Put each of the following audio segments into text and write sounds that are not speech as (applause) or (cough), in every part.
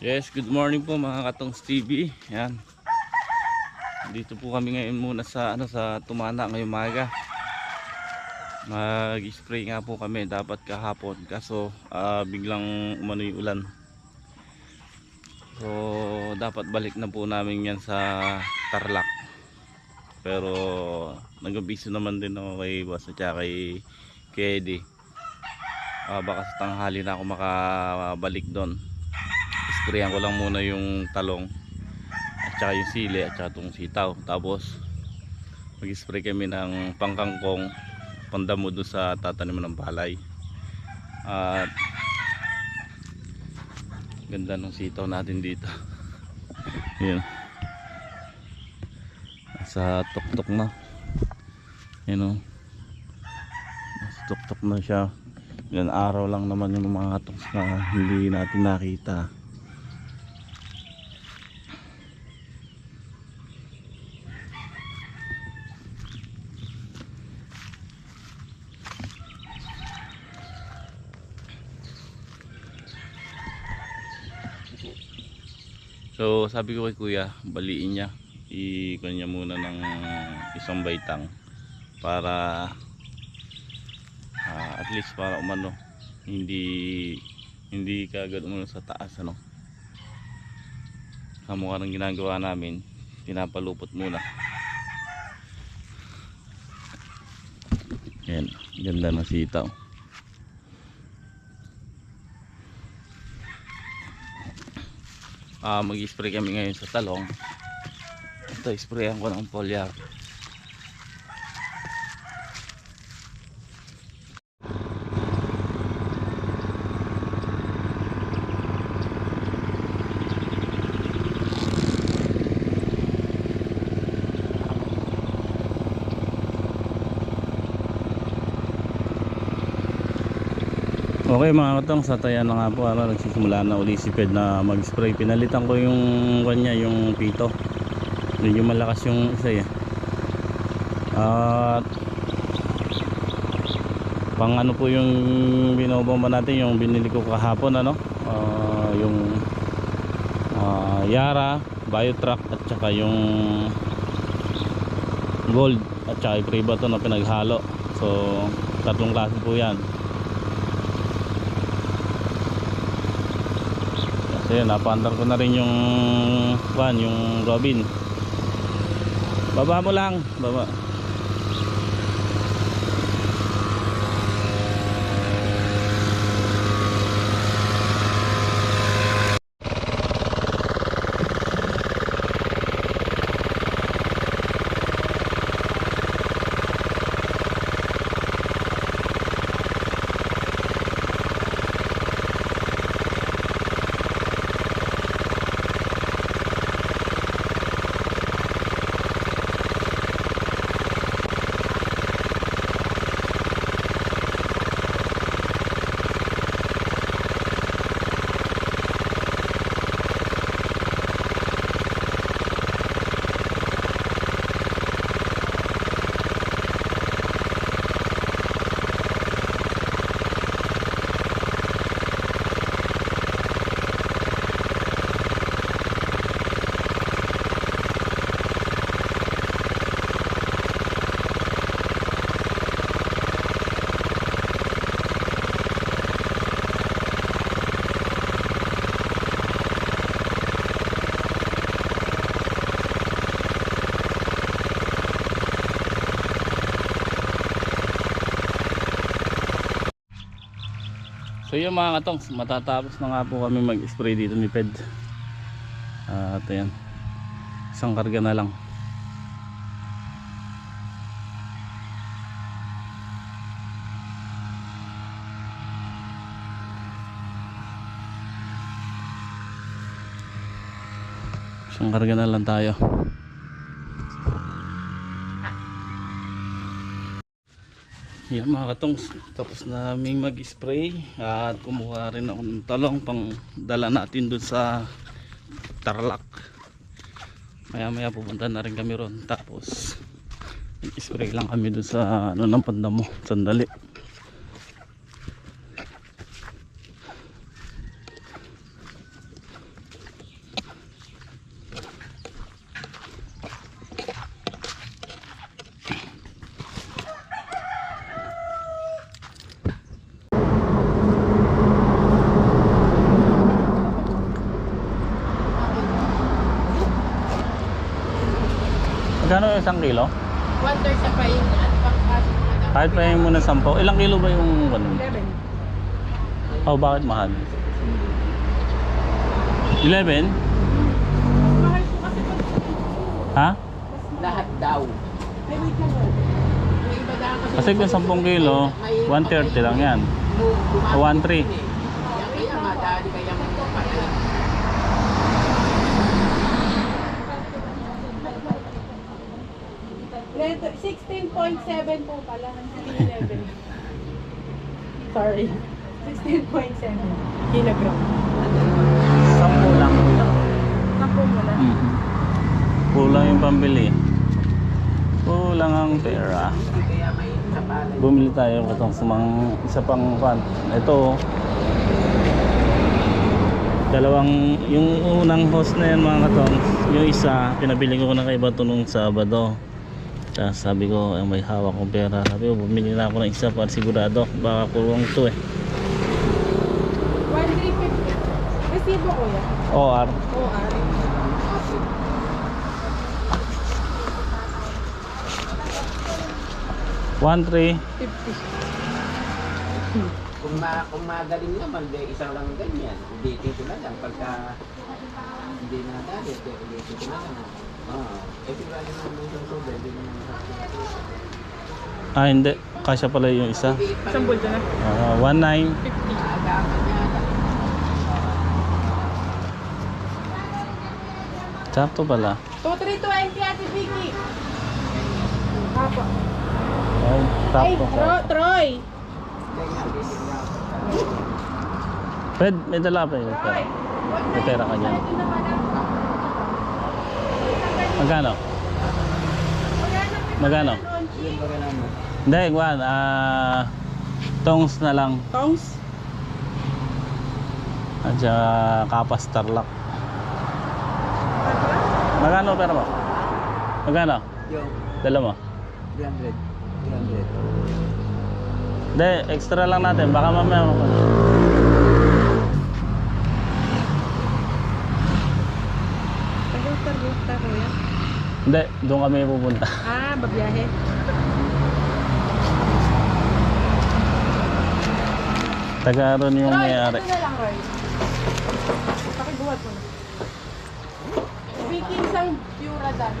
Yes, good morning po mga katongs TV. Yan. Dito po kami ngayon muna sa ano sa Tumana ngayong maga. Mag-spray nga po kami dapat kahapon kaso ah, biglang umano ulan. So dapat balik na po namin yan sa Tarlac. Pero nag-abiso naman din ako kay Boss at kay Kedy. Ah, baka sa tanghali na ako makabalik doon sprayan ko lang muna yung talong at saka yung sili at saka itong sitaw. Tapos mag spray kami ng pangkangkong pandamo doon sa tataniman ng palay. At ganda ng sitaw natin dito. (laughs) Yun. Sa tuktok na. Yun o nasa tuktok na siya. Yan araw lang naman yung mga toks na hindi natin nakita So sabi ko kay kuya, baliin niya. I-kuha niya muna ng isang baitang para ah, at least para umano hindi hindi kagad umano sa taas ano. Kamukha ng ginagawa namin, pinapalupot muna. Yan, ganda ng sitaw. Ah mag-spray kami ngayon sa talong. Ito sprayan ko ng foliar Okay mga katong sa tayan na nga po ano, nagsisimula na uli si Ped na mag-spray. Pinalitan ko yung kanya, yung pito. Medyo malakas yung isa eh. At pang ano po yung binobomba natin, yung binili ko kahapon ano, ah, yung ah, Yara, Biotrack at saka yung Gold at saka Privato na pinaghalo. So tatlong klase po yan. So yun, napaandar ko na rin yung van, yung Robin. Baba mo lang, baba. So yun mga katong, matatapos na nga po kami mag-spray dito ni Ped. At ayan, isang karga na lang. Isang karga na lang tayo. Yan mga katongs, tapos namin mag-spray at kumuha rin ako ng talong pang dala natin dun sa Tarlac. Maya maya pupunta na rin kami ron tapos mag-spray lang kami dun sa ano ng pandamo, sandali. Magkano yung isang kilo? One third sa pain at. Kahit pa yung muna 10. Ilang kilo ba yung ano? 11. Oh, bakit mahal? 11? Mahal po kasi pag Ha? lahat daw. Ay, wait lang. Yung iba daw kasi... Kung 10 kilo, 130 lang yan. O 1.3. Kaya nga, dahil kaya 16.7 po pala. 11. (laughs) Sorry. 16.7 kilogram. 10 lang. Napo mo na. Mm. Kulang yung pambili. Kulang ang pera. Bumili tayo katong sumang isa pang pan. Ito. Dalawang yung unang host na yan mga katong. Yung isa pinabili ko na kay Bato nung Sabado. Tapos sabi ko eh, may hawak kong pera. Sabi ko bumili na ako ng isa para sigurado. Baka kulong to eh. 1350. Resibo ko yan. OR. OR. One three. 50. Kung, ma kung magaling naman, de, isang lang ganyan. Ulitin ko na lang. Pagka hindi na dali, ulitin ko na lang. Ah hindi. Kasya pala yung isa. Isang bulto na. Ah, 19. 50. Agapan niya. Sakto pala. 2320 Ate Vicky. Apo. Ay, Ay, sakto. Tro- Troy. Ko. Fred, may dala pa yun. Troy. May pera ka dyan. Pala. Magkano? Magkano? Hindi, Gwan. Ah, tongs na lang. Tongs. At saka kapas tarlak. Magkano pera mo? Magkano? Yung Dala mo? 300. 300. Hindi, extra lang natin. Baka mamaya mo. Tagal, tagal, tagal yan. Hindi, doon kami pupunta. (laughs) Ah, babiyahe. Taga ron yung Roy, may-ari. ito na lang, Roy. Pakibuhat mo na. Speaking sang Pura Dan.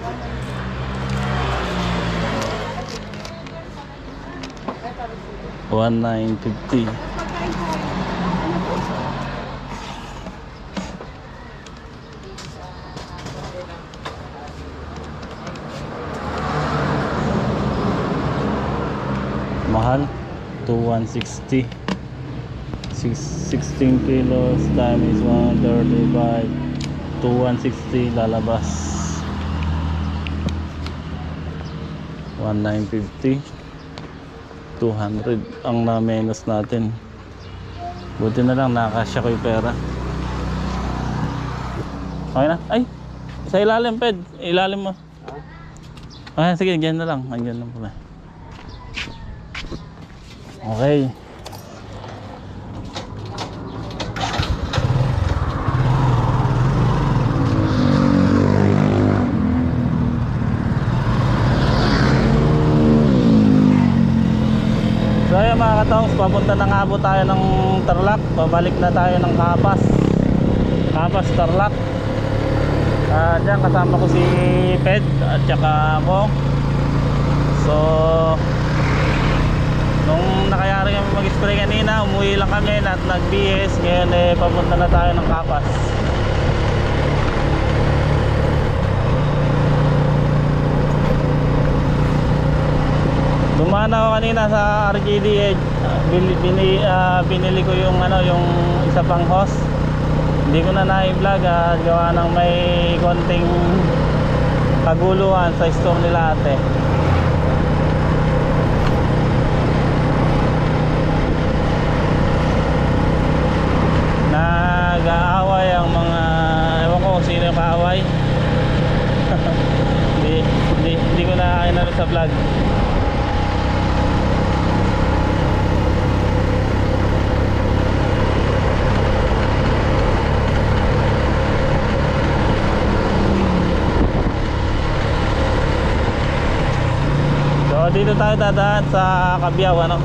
Ito, receipt. 1950. Pagkain ko kayo. Ano po? Mahal. 2160. Six, 16 kilos times 135. 2160 lalabas. 1950. 200 ang na-menos natin. Buti na lang nakasya ko yung pera. Okay na? Ay! Sa ilalim, Ped. Ilalim mo. Ah, sige, dyan na lang. Andyan lang pala. Okay. So ayun mga katongs, papunta na nga po tayo ng Tarlac. Pabalik na tayo ng Kapas. Kapas, Tarlac. Ah, diyan kasama ko si Ped at saka ako. So Nung nakayari kami mag-spray kanina, umuwi lang kami at nag-BS. Ngayon eh, papunta na tayo ng Kapas. Dumaan ako kanina sa RJD eh, bili, bini, ah, binili ko yung ano yung isa pang hose. Hindi ko na na-vlog ah, gawa ng may konting kaguluhan sa store nila ate. nag-aaway ang mga ewan ko kung sino yung kaaway hindi, hindi, hindi ko na kinano sa vlog dito tayo dadaan sa Kabiyaw ano.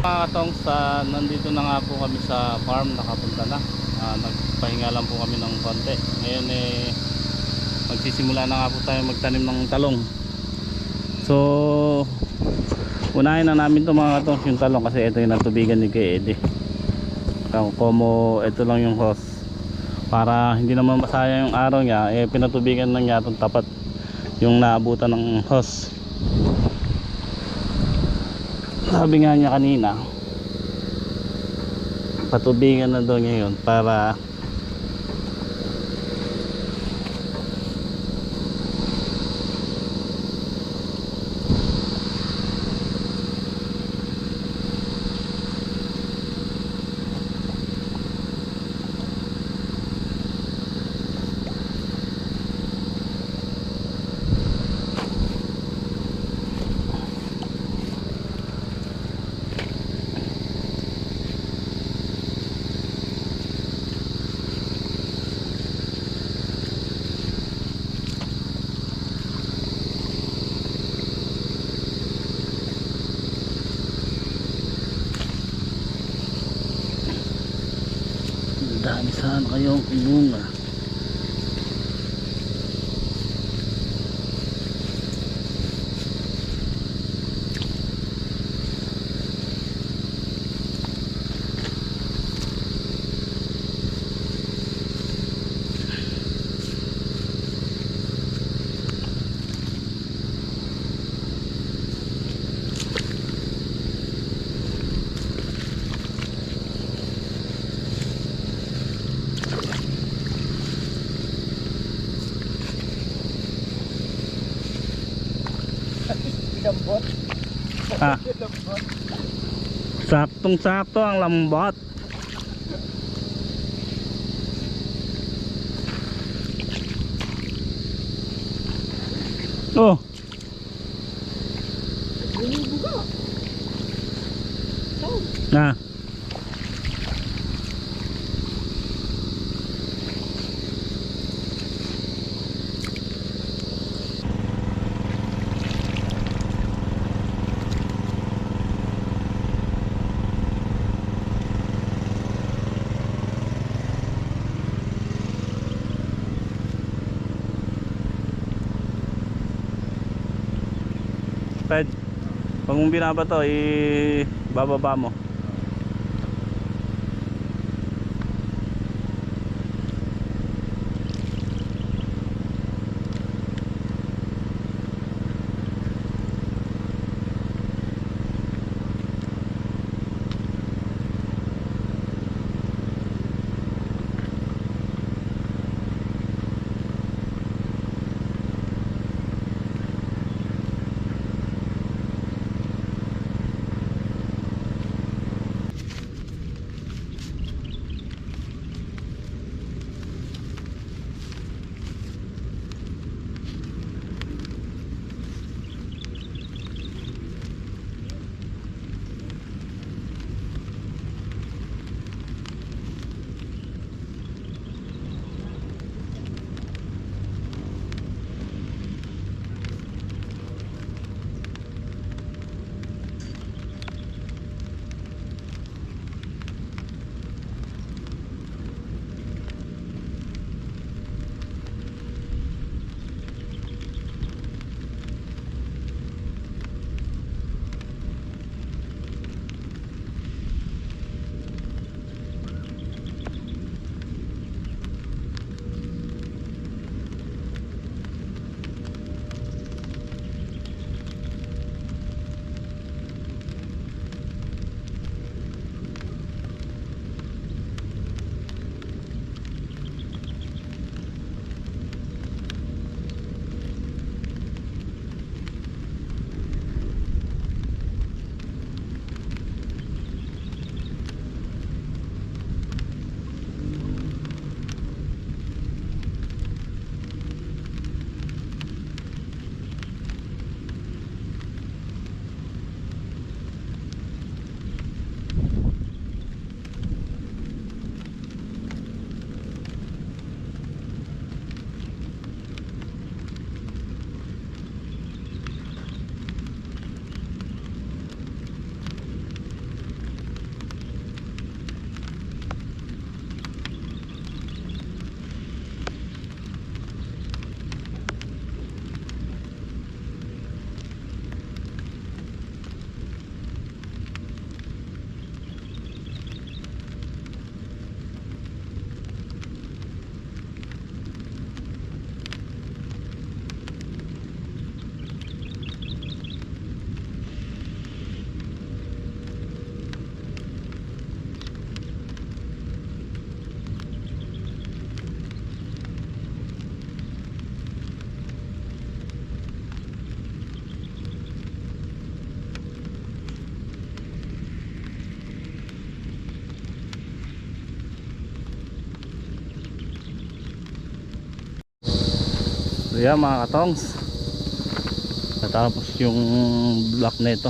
Mga katong sa nandito na nga po kami sa farm nakapunta na. Ah, nagpahinga lang po kami ng konti. Ngayon eh magsisimula na nga po tayo magtanim ng talong. So unahin na namin to mga katong yung talong kasi ito yung natubigan ni kay Eddie. Como ito lang yung hose para hindi naman masaya yung araw niya eh pinatubigan lang niya tapat yung naabutan ng hose sabi nga niya kanina patubigan na daw niya yun para saan kayong bunga Lambot. ha Lambot. saktong sakto ang lambot oh Binibuga. na Ped, pag mong binabato, i bababa mo. So yan mga katongs. Natapos yung block na ito.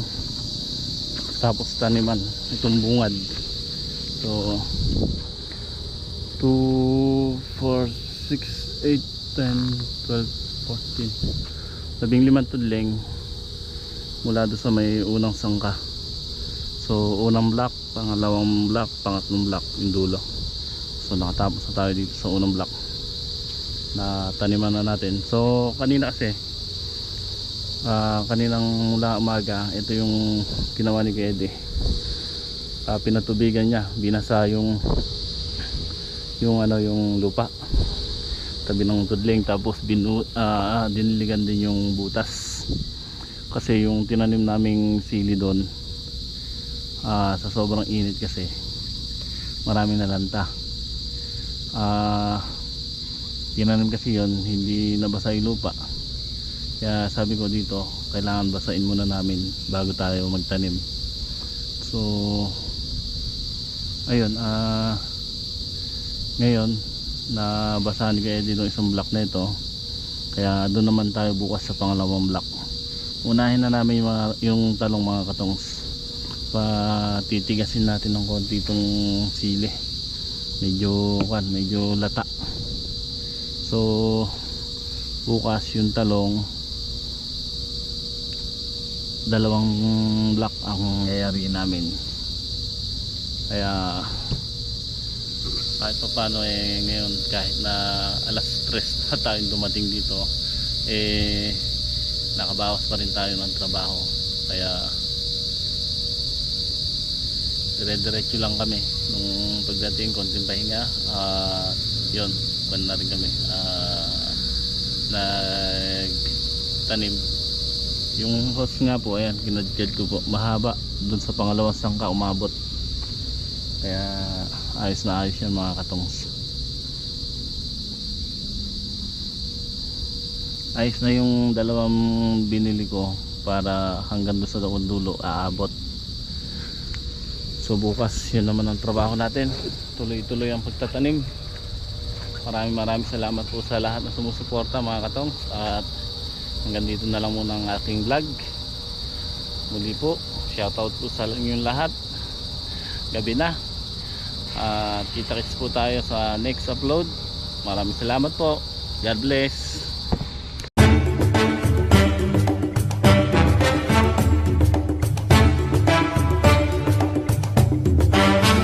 Tapos taniman itong bungad. So 2, 4, 6, 8, 10, 12, 14. Labing limang tudling mula doon sa may unang sangka. So unang block, pangalawang block, pangatlong block yung dulo. So nakatapos na tayo dito sa unang block na taniman na natin. So kanina kasi ah, kaninang mula umaga, ito yung ginawa ni Kede. Ah, pinatubigan niya, binasa yung yung ano yung lupa tabi ng tudling tapos binu, ah, diniligan din yung butas kasi yung tinanim naming sili doon ah, sa sobrang init kasi maraming nalanta ah tinanim kasi yon hindi nabasa yung lupa. Kaya sabi ko dito kailangan basain muna namin bago tayo magtanim. So ayun ah ngayon na basahan ni Eddie ng isang block na ito. Kaya doon naman tayo bukas sa pangalawang block. Unahin na namin yung, mga, yung talong mga katongs patitigasin natin ng konti itong sili. Medyo kan medyo lata so bukas yung talong. Dalawang block ang yayari namin. Kaya kahit pa paano eh ngayon kahit na alas 3 (laughs) na tayong dumating dito eh nakabawas pa rin tayo ng trabaho. Kaya dire-diretso lang kami nung pagdating konting pahinga. At yun ban na rin kami. Uh, nagtanim. Yung hose nga po ayan kinadjad ko po. Mahaba dun sa pangalawang sangka umabot. Kaya ayos na ayos yan mga katongs ayos na yung dalawang binili ko para hanggang doon sa dulo aabot. So bukas yun naman ang trabaho natin. Tuloy tuloy ang pagtatanim maraming maraming salamat po sa lahat na sumusuporta mga katongs. At hanggang dito na lang muna ang aking vlog. Muli po shoutout po sa inyong lahat. Gabi na. At kita kits po tayo sa next upload. Maraming salamat po. God bless